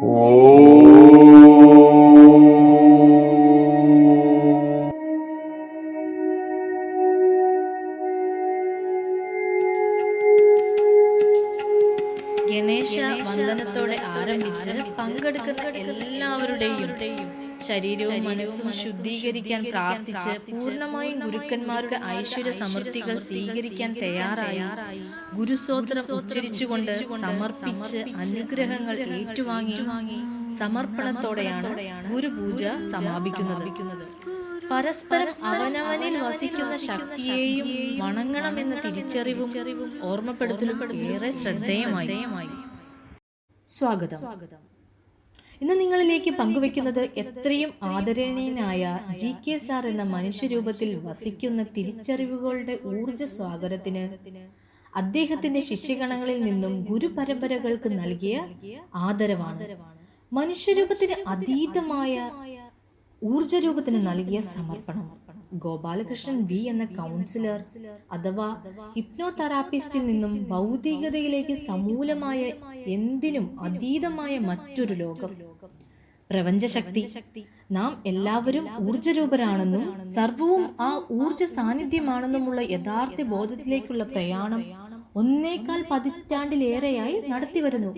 whoa. ശരീരവും മനസ്സും ശുദ്ധീകരിക്കാൻ പ്രാർത്ഥിച്ച് പൂർണമായും ഗുരുക്കന്മാരുടെ ഐശ്വര്യ സമൃദ്ധികൾ സ്വീകരിക്കാൻ തയ്യാറായി. ഗുരുസോത്രം ഉച്ചരിച്ചുകൊണ്ട് സമർപ്പിച്ച് അനുഗ്രഹങ്ങൾ ഏറ്റുവാങ്ങി സമർപ്പണത്തോടെയാണ് ഗുരുപൂജ സമാപിക്കുന്നത്. പരസ്പരം അവനവനിൽ വസിക്കുന്ന ശക്തിയെയും വണങ്ങണമെന്ന തിരിച്ചറിവും ഓർമ്മപ്പെടുത്തലും ഏറെ ശ്രദ്ധേയമായി. സ്വാഗതം. ഇന്ന് നിങ്ങളിലേക്ക് പങ്കുവെക്കുന്നത് എത്രയും ആദരണീയനായ ജി കെ സാർ എന്ന മനുഷ്യരൂപത്തിൽ വസിക്കുന്ന തിരിച്ചറിവുകളുടെ ഊർജ സ്വാഗതത്തിന് അദ്ദേഹത്തിന്റെ ശിഷ്യഗണങ്ങളിൽ നിന്നും ഗുരുപരമ്പരകൾക്ക് നൽകിയ ആദരവാണ്. മനുഷ്യരൂപത്തിന് അതീതമായ ഊർജരൂപത്തിന് നൽകിയ സമർപ്പണം. ഗോപാലകൃഷ്ണൻ വി എന്ന കൗൺസിലർ അഥവാ ഹിപ്നോതെറാപ്പിസ്റ്റിൽ നിന്നും ഭൗതികതയിലേക്ക് സമൂലമായ എന്തിനും അതീതമായ മറ്റൊരു ലോകം. പ്രപഞ്ചശക്തി. നാം എല്ലാവരും ഊർജരൂപരാണെന്നും സർവവും ആ ഊർജ സാന്നിധ്യമാണെന്നുമുള്ള യഥാർത്ഥ ബോധത്തിലേക്കുള്ള പ്രയാണം ഒന്നേക്കാൾ പതിറ്റാണ്ടിലേറെയായി നടത്തിവരുന്നു.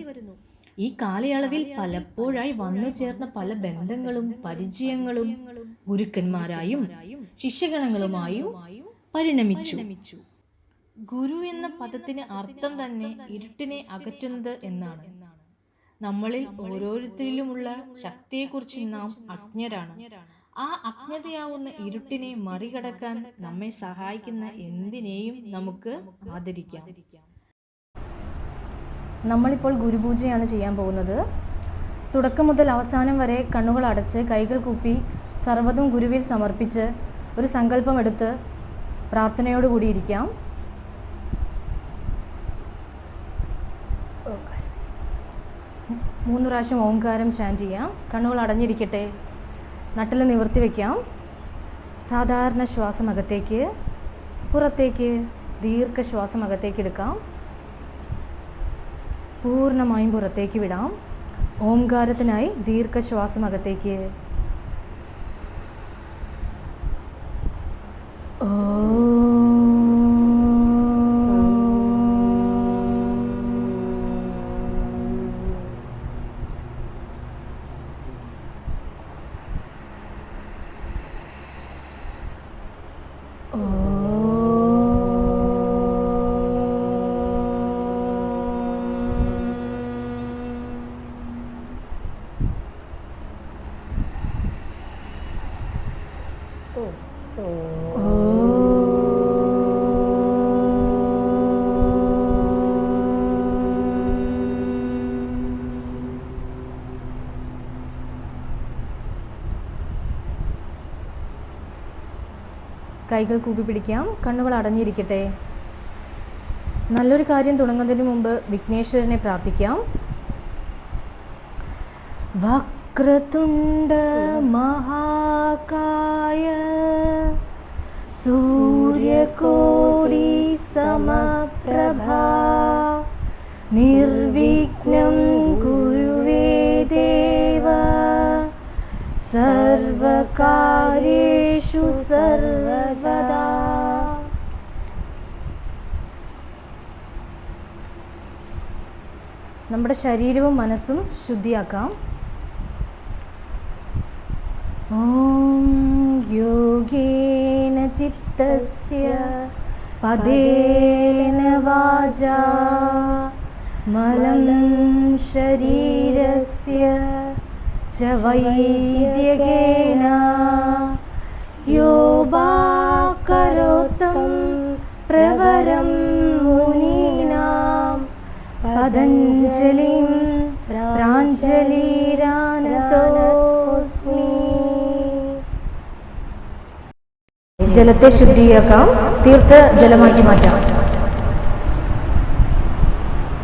ഈ കാലയളവിൽ പലപ്പോഴായി വന്നു ചേർന്ന പല ബന്ധങ്ങളും പരിചയങ്ങളും ഗുരുക്കന്മാരായും ശിഷ്യഗണങ്ങളുമായും പരിണമിച്ചു. ഗുരു എന്ന പദത്തിന് അർത്ഥം തന്നെ ഇരുട്ടിനെ അകറ്റുന്നത് എന്നാണ്. നമ്മളിൽ ഓരോരുത്തരിലുമുള്ള ശക്തിയെക്കുറിച്ച് നാം അജ്ഞരാണ്. ആ അജ്ഞതയാവുന്ന ഇരുട്ടിനെ മറികടക്കാൻ നമ്മെ സഹായിക്കുന്ന എന്തിനേയും നമുക്ക് ആദരിക്കാം. നമ്മളിപ്പോൾ ഗുരുപൂജയാണ് ചെയ്യാൻ പോകുന്നത്. തുടക്കം മുതൽ അവസാനം വരെ കണ്ണുകൾ അടച്ച് കൈകൾ കൂപ്പി സർവതും ഗുരുവിൽ സമർപ്പിച്ച് ഒരു സങ്കല്പമെടുത്ത് പ്രാർത്ഥനയോടുകൂടിയിരിക്കാം മൂന്ന് പ്രാവശ്യം ഓംകാരം ചാന്റ് ചെയ്യാം. കണ്ണുകൾ അടഞ്ഞിരിക്കട്ടെ. നട്ടിൽ നിവർത്തി വയ്ക്കാം സാധാരണ ശ്വാസം അകത്തേക്ക് പുറത്തേക്ക് ദീർഘശ്വാസം അകത്തേക്ക് എടുക്കാം. പൂർണമായും പുറത്തേക്ക് വിടാം. ഓംകാരത്തിനായി ദീർഘശ്വാസം അകത്തേക്ക് കൈകൾ കൂപ്പി പിടിക്കാം. കണ്ണുകൾ അടഞ്ഞിരിക്കട്ടെ. നല്ലൊരു കാര്യം തുടങ്ങുന്നതിന് മുമ്പ് വിഘ്നേശ്വരനെ പ്രാർത്ഥിക്കാം. വക്രതുണ്ട മഹാകായ സൂര്യകോടി സമപ്രഭാ നിർവിഘ്നം ഗുരുവേ ദേവ യേശു സർവദാ. നമ്മുടെ ശരീരവും മനസ്സും ശുദ്ധിയാക്കാം. ഓം യോഗേന ചിത്തസ്യ പദേന വാച. മലം ശരീരസ്യ ച വൈദ്യകേന. യോബാകരോത്തം പ്രവരം മുനീനാം പതഞ്ജലിം പ്രാഞ്ജലിരാനതോസ്മി ജലത്തെ ശുദ്ധിയാക്കാം തീർത്ഥ ജലമാക്കി മാറ്റാം.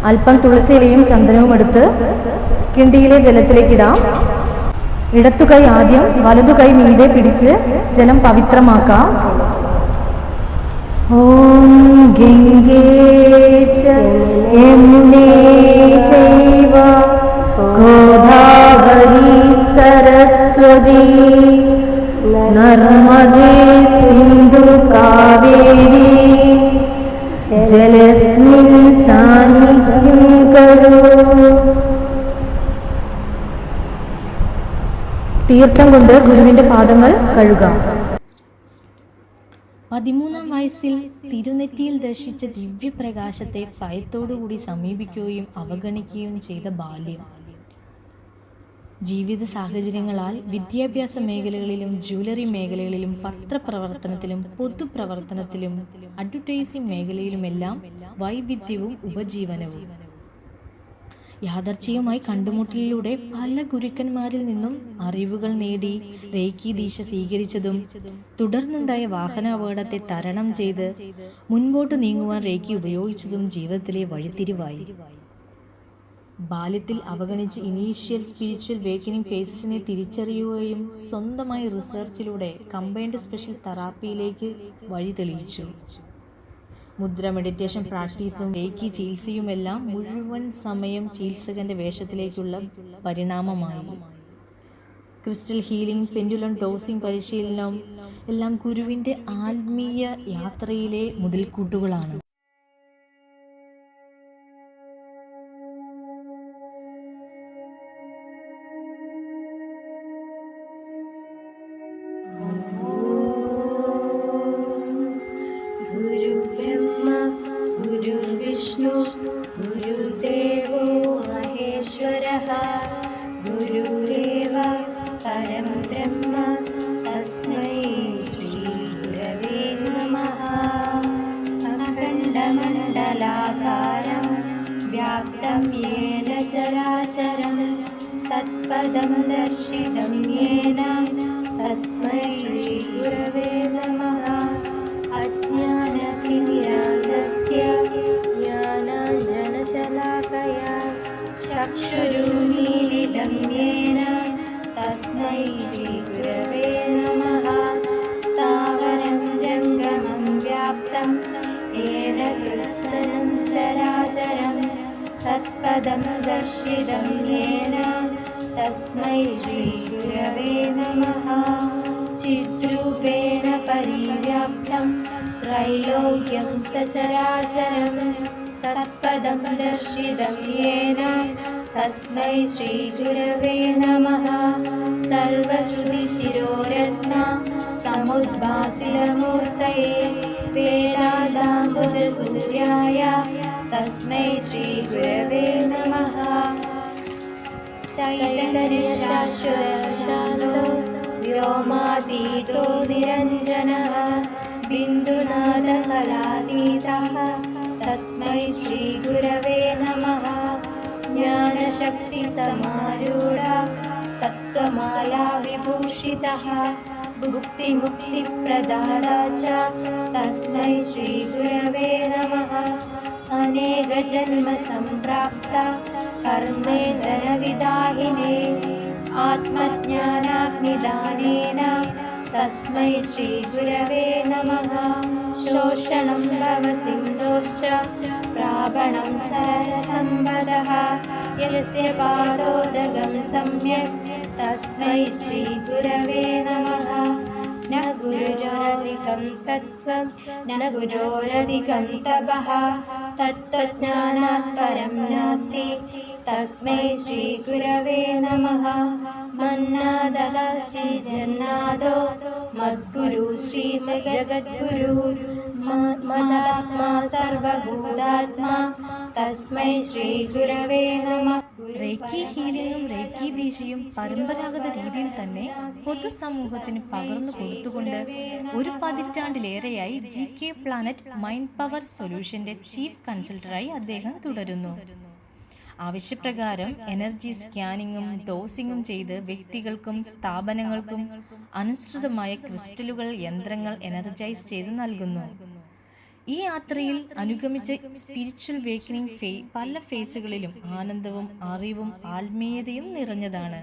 അല്പം തുളസിയിലയും ചന്ദനവും എടുത്ത് കിണ്ടിയിലെ ജലത്തിലേക്കിടാം ഇടത്തുകൈ ആദ്യം വലതുകൈ മീതെ പിടിച്ച് ജലം പവിത്രമാക്കാം. ഓം ഗംഗേ യമുനേ ചൈവ ഗോദാ സരസ്വതി നർമ്മദേ സിന്ധു കാവേരി ജലസ്മിൻ സാന്നിധ്യം തീർത്ഥം കൊണ്ട് ഗുരുവിന്റെ പാദങ്ങൾ കഴുകാം. പതിമൂന്നാം വയസ്സിൽ തിരുനെറ്റിയിൽ ദർശിച്ച ദിവ്യപ്രകാശത്തെ ഭയത്തോടുകൂടി സമീപിക്കുകയും അവഗണിക്കുകയും ചെയ്ത ബാല്യം. ജീവിത സാഹചര്യങ്ങളാൽ വിദ്യാഭ്യാസ മേഖലകളിലും ജ്വല്ലറി മേഖലകളിലും പത്രപ്രവർത്തനത്തിലും പൊതുപ്രവർത്തനത്തിലും അഡ്വർടൈസിംഗ് മേഖലയിലുമെല്ലാം വൈവിധ്യവും ഉപജീവനവും. യാദർച്ഛികമായി കണ്ടുമുട്ടലിലൂടെ പല ഗുരുക്കന്മാരിൽ നിന്നും അറിവുകൾ നേടി റേക്കി ദീശ സ്വീകരിച്ചതും തുടർന്നുണ്ടായ വാഹന അപകടത്തെ തരണം ചെയ്ത് മുൻപോട്ട് നീങ്ങുവാൻ റേക്കി ഉപയോഗിച്ചതും ജീവിതത്തിലെ വഴിത്തിരിവായി. ബാല്യത്തിൽ അവഗണിച്ച് ഇനീഷ്യൽ സ്പിരിച്വൽ വേക്കനിങ് ഫേസസിനെ തിരിച്ചറിയുകയും സ്വന്തമായി റിസർച്ചിലൂടെ കമ്പൈൻഡ് സ്പെഷ്യൽ തെറാപ്പിയിലേക്ക് വഴി തെളിയിച്ചു. മുദ്ര മെഡിറ്റേഷൻ പ്രാക്ടീസും ഏക്കി ചികിത്സയും എല്ലാം മുഴുവൻ സമയം ചികിത്സകന്റെ വേഷത്തിലേക്കുള്ള പരിണാമമായി. ക്രിസ്റ്റൽ ഹീലിംഗ് പെൻഡുലം ഡോസിംഗ് പരിശീലനം എല്ലാം ഗുരുവിന്റെ ആത്മീയ യാത്രയിലെ മുതൽക്കൂട്ടുകളാണ്. गुरुरेव परं ब्रह्म तस्मै श्रीगुरवे नमः। अखण्डमण्डलाकारं व्याप्तं येन चराचरं तत्पदं दर्शितं येन तस्मै श्रीगुरवे नमः येन तस्मै श्रीगुरवे नमः। चिद्रूपेण परिव्याप्तं त्रैलोक्यं सचराचरं तत्पदं दर्शितं येन तस्मै श्रीगुरवे नमः। सर्वश्रुतिशिरोरत्ना समुद्भासितमूर्तये वेदादाम्बुजसूर्याय तस्मै श्रीगुरवे नमः। चैतन्यशाश्वतशालो व्योमातीतो निरञ्जनः बिन्दुनादकलातीतः तस्मै श्रीगुरवे नमः। ज्ञानशक्तिसमारूढा तत्त्वमाला विभूषितः भुक्तिमुक्तिप्रदाता च तस्मै श्रीगुरवे नमः अनेकजन्मसम्प्राप्ता कर्मेन्द्रविदाहिने आत्मज्ञानाग्निदानेन तस्मै श्रीगुरवे नमः। शोषणं भवसिन्धोश्च प्रापणं सरसम्पदः यस्य पादोदगं सम्यक् तस्मै श्रीगुरवे तत्त्वं न गुरोरधिकं तपः। तत्त्वज्ञानात् परं नास्ति। तस्मै श्रीगुरवे नमः। मन्नादः श्रीजन्नादो मद्गुरु श्रीजगद्गुरु। मदात्मा सर्वभूतात्मा തസ്മൈ ശ്രീ ഗുരവേ നമ. റേക്കി ഹീലിംഗും റേക്കി ദീശയും പരമ്പരാഗത രീതിയിൽ തന്നെ പൊതുസമൂഹത്തിന് പകർന്നു കൊടുത്തുകൊണ്ട് ഒരു പതിറ്റാണ്ടിലേറെയായി G K planet mind power സൊല്യൂഷന്റെ chief കൺസൾട്ടറായി അദ്ദേഹം തുടരുന്നു. ആവശ്യപ്രകാരം എനർജി സ്കാനിങ്ങും ഡോസിങ്ങും ചെയ്ത് വ്യക്തികൾക്കും സ്ഥാപനങ്ങൾക്കും അനുസൃതമായ ക്രിസ്റ്റലുകൾ യന്ത്രങ്ങൾ എനർജൈസ് ചെയ്ത് നൽകുന്നു. ഈ യാത്രയിൽ അനുഗമിച്ച സ്പിരിച്വൽ വേക്കനിങ് ഫേ പല ഫേസുകളിലും ആനന്ദവും അറിവും ആത്മീയതയും നിറഞ്ഞതാണ്.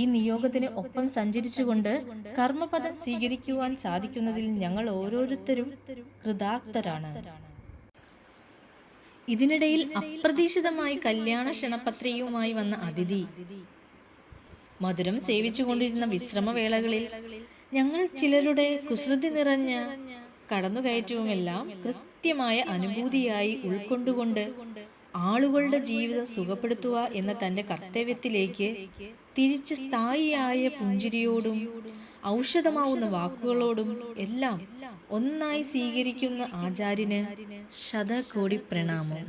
ഈ നിയോഗത്തിന് ഒപ്പം സഞ്ചരിച്ചുകൊണ്ട് കർമ്മപദം സ്വീകരിക്കുവാൻ സാധിക്കുന്നതിൽ ഞങ്ങൾ ഓരോരുത്തരും കൃതാർത്ഥരാണ്. ഇതിനിടയിൽ അപ്രതീക്ഷിതമായി കല്യാണ ക്ഷണപത്രികയുമായി വന്ന അതിഥി. മധുരം സേവിച്ചുകൊണ്ടിരുന്ന വിശ്രമവേളകളിൽ ഞങ്ങൾ ചിലരുടെ കുസൃതി നിറഞ്ഞ കടന്നുകയറ്റവുമെല്ലാം കൃത്യമായ അനുഭൂതിയായി ഉൾക്കൊണ്ടുകൊണ്ട് ആളുകളുടെ ജീവിതം സുഖപ്പെടുത്തുക എന്ന തന്റെ കർത്തവ്യത്തിലേക്ക് തിരിച്ച് സ്ഥായിയായ പുഞ്ചിരിയോടും ഔഷധമാവുന്ന വാക്കുകളോടും എല്ലാം ഒന്നായി സ്വീകരിക്കുന്ന ആചാര്യന് ശതകോടി പ്രണാമം.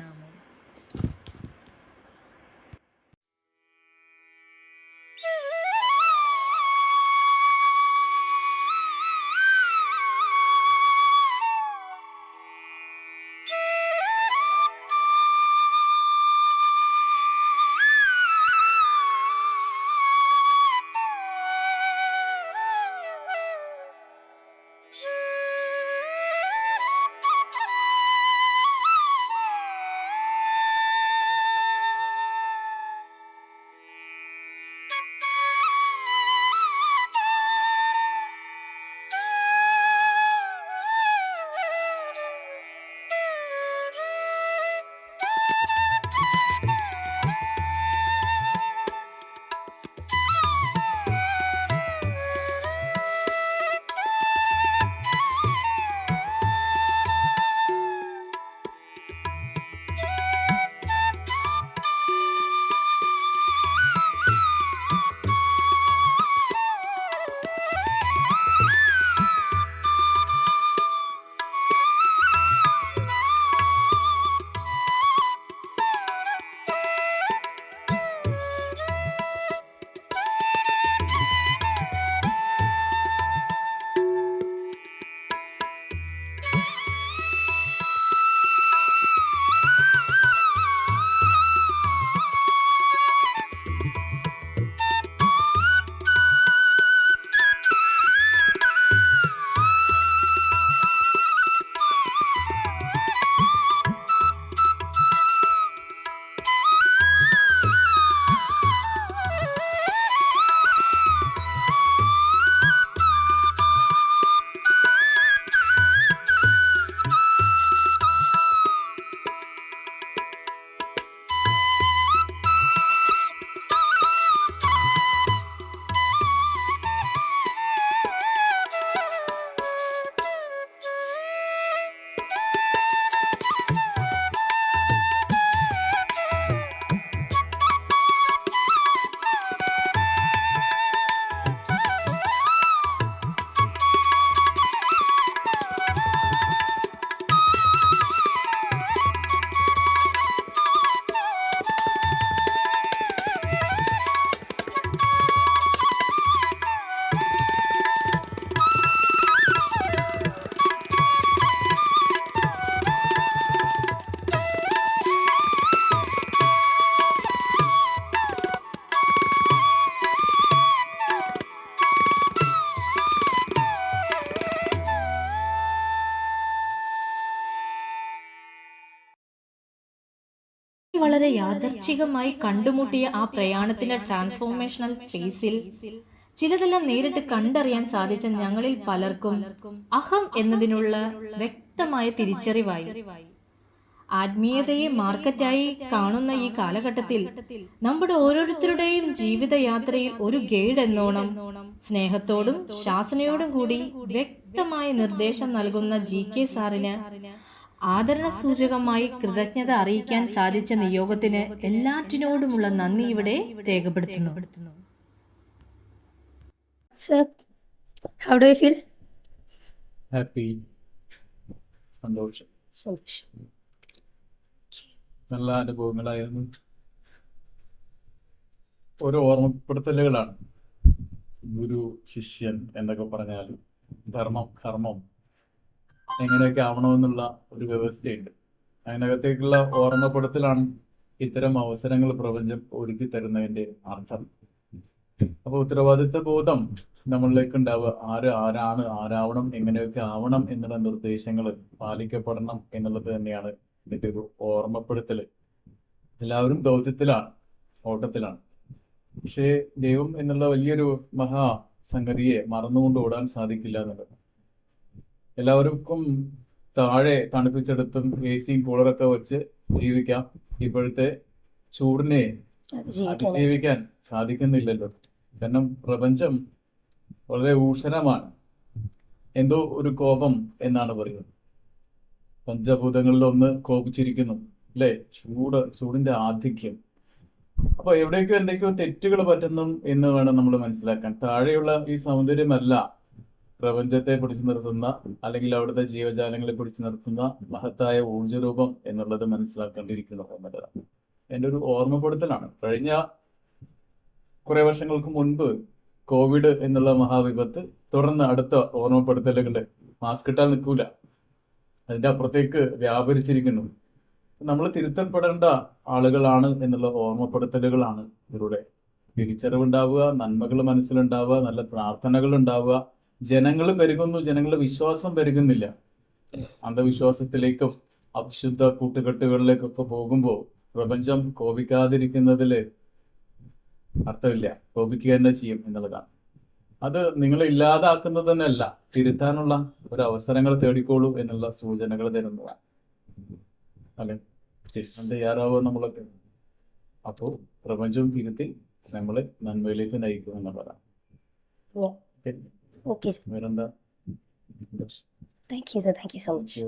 യാദർച്ഛികമായി കണ്ടുമുട്ടിയ ആ പ്രയാണത്തിന്റെ ട്രാൻസ്ഫോർമേഷണൽ ഫേസിൽ ചിലതെല്ലാം നേരിട്ട് കണ്ടറിയാൻ സാധിച്ച ഞങ്ങളിൽ പലർക്കും അഹം എന്നതിനുള്ള വ്യക്തമായ തിരിച്ചറിവായി. ആത്മീയതയെ മാർക്കറ്റായി കാണുന്ന ഈ കാലഘട്ടത്തിൽ നമ്മുടെ ഓരോരുത്തരുടെയും ജീവിതയാത്രയിൽ ഒരു ഗൈഡ് എന്നോണം സ്നേഹത്തോടും ശാസനയോടും കൂടി വ്യക്തമായ നിർദ്ദേശം നൽകുന്ന ജി കെ സാറിന് ആദരണ സൂചകമായി കൃതജ്ഞത അറിയിക്കാൻ സാധിച്ച നിയോഗത്തിന് എല്ലാറ്റിനോടുമുള്ള നന്ദി ഇവിടെ രേഖപ്പെടുത്തുന്നു. How do you feel? Happy സന്തോഷം. സന്തോഷം. നല്ല അനുഭവങ്ങളായിരുന്നു. ഒരു ഓർമ്മപ്പെടുത്തലുകളാണ്. ഗുരു ശിഷ്യൻ എന്നൊക്കെ പറഞ്ഞാൽ ധർമ്മം കർമ്മം എങ്ങനെയൊക്കെ ആവണമെന്നുള്ള ഒരു വ്യവസ്ഥയുണ്ട്. അതിനകത്തേക്കുള്ള ഓർമ്മപ്പെടുത്തലാണ് ഇത്തരം അവസരങ്ങൾ പ്രപഞ്ചം ഒരുക്കി തരുന്നതിന്റെ അർത്ഥം. അപ്പൊ ഉത്തരവാദിത്വ ബോധം നമ്മളിലേക്ക് ഉണ്ടാവുക. ആര് ആരാണ് ആരാവണം എങ്ങനെയൊക്കെ ആവണം എന്നുള്ള നിർദ്ദേശങ്ങൾ പാലിക്കപ്പെടണം എന്നുള്ളത് തന്നെയാണ് ഇതിന്റെ ഒരു ഓർമ്മപ്പെടുത്തൽ എല്ലാവരും ദൗത്യത്തിലാണ് ഓട്ടത്തിലാണ്. പക്ഷേ ദൈവം എന്നുള്ള വലിയൊരു മഹാ സംഗതിയെ മറന്നുകൊണ്ട് ഓടാൻ സാധിക്കില്ല എന്നുള്ളത്. എല്ലാവർക്കും താഴെ തണുപ്പിച്ചെടുത്തും എ സിയും കൂളറൊക്കെ വെച്ച് ജീവിക്കാം. ഇപ്പോഴത്തെ ചൂടിനെ അതിജീവിക്കാൻ സാധിക്കുന്നില്ലല്ലോ. കാരണം പ്രപഞ്ചം വളരെ ഊഷരമാണ് എന്തോ ഒരു കോപം എന്നാണ് പറയുന്നത്. പഞ്ചഭൂതങ്ങളിൽ ഒന്ന് കോപിച്ചിരിക്കുന്നു അല്ലേ? ചൂട് ചൂടിന്റെ ആധിക്യം. അപ്പൊ എവിടേക്കോ എന്തൊക്കെയോ തെറ്റുകൾ പറ്റുന്നു എന്ന് വേണം നമ്മൾ മനസ്സിലാക്കാൻ. താഴെയുള്ള ഈ സൗന്ദര്യമല്ല പ്രപഞ്ചത്തെ പിടിച്ചു നിർത്തുന്ന അല്ലെങ്കിൽ അവിടുത്തെ ജീവജാലങ്ങളെ പിടിച്ചു നിർത്തുന്ന മഹത്തായ ഊർജരൂപം എന്നുള്ളത് മനസ്സിലാക്കേണ്ടിയിരിക്കുന്നു എന്നുള്ളതാണ്. എന്റെ ഒരു ഓർമ്മപ്പെടുത്തലാണ്. കഴിഞ്ഞ കുറെ വർഷങ്ങൾക്ക് മുൻപ് കോവിഡ് എന്നുള്ള മഹാവിപത്ത് തുടർന്ന് അടുത്ത ഓർമ്മപ്പെടുത്തലുകൾ മാസ്ക് ഇട്ടാൽ നിൽക്കൂല. അതിന്റെ അപ്പുറത്തേക്ക് വ്യാപരിച്ചിരിക്കുന്നു. നമ്മൾ തിരുത്തപ്പെടേണ്ട ആളുകളാണ് എന്നുള്ള ഓർമ്മപ്പെടുത്തലുകളാണ് ഇതിലൂടെ. തിരിച്ചറിവുണ്ടാവുക നന്മകൾ മനസ്സിലുണ്ടാവുക നല്ല പ്രാർത്ഥനകൾ ഉണ്ടാവുക ജനങ്ങൾ പെരുകുന്നു ജനങ്ങളുടെ വിശ്വാസം പെരുകുന്നില്ല. അന്ധവിശ്വാസത്തിലേക്കും അവിശുദ്ധ കൂട്ടുകെട്ടുകളിലേക്കൊക്കെ പോകുമ്പോൾ പ്രപഞ്ചം കോപിക്കാതിരിക്കുന്നതിൽ അർത്ഥമില്ല. കോപിക്കുക തന്നെ ചെയ്യും എന്നുള്ളതാണ്. അത് നിങ്ങൾ ഇല്ലാതാക്കുന്നത് തന്നെയല്ല തിരുത്താനുള്ള ഒരു അവസരങ്ങൾ തേടിക്കോളൂ എന്നുള്ള സൂചനകൾ തരുന്നതാണ്. അല്ലെ? തയ്യാറാവുക നമ്മളൊക്കെ. അപ്പോൾ പ്രപഞ്ചവും തിരുത്തി നമ്മളെ നന്മയിലേക്ക് നയിക്കും എന്നുള്ളതാണ്. Okay, sir. We're. Thank you, sir. Thank you so much.